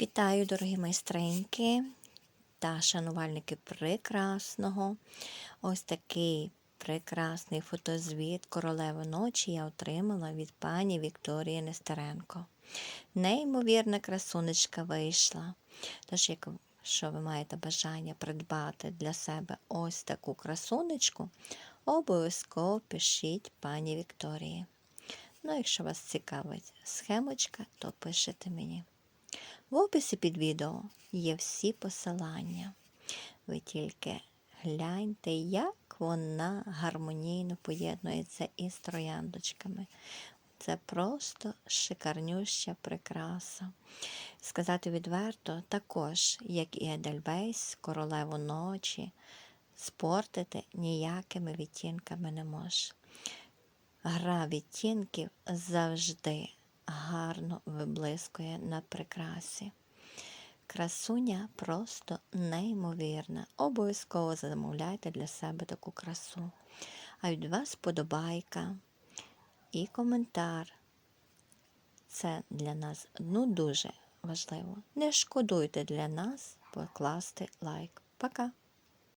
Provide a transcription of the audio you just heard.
Вітаю, дорогі майстриньки та шанувальники прекрасного. Ось такий прекрасний фотозвіт королеви ночі я отримала від пані Вікторії Нестеренко. Неймовірна красунечка вийшла. Тож, якщо ви маєте бажання придбати для себе ось таку красунечку, обов'язково пишіть пані Вікторії. Ну, якщо вас цікавить схемочка, то пишете мені. В описі під відео є всі посилання. Ви тільки гляньте, як вона гармонійно поєднується із трояндочками. Це просто шикарнюща прикраса. Сказати відверто, також, як і Едельвейс, королеву ночі, спортити ніякими відтінками не може. Гра відтінків завжди гарно виблискує на прикрасі. Красуня просто неймовірна. Обов'язково замовляйте для себе таку красу. А від вас подобайка і коментар. Це для нас ну дуже важливо. Не шкодуйте для нас покласти лайк. Пока!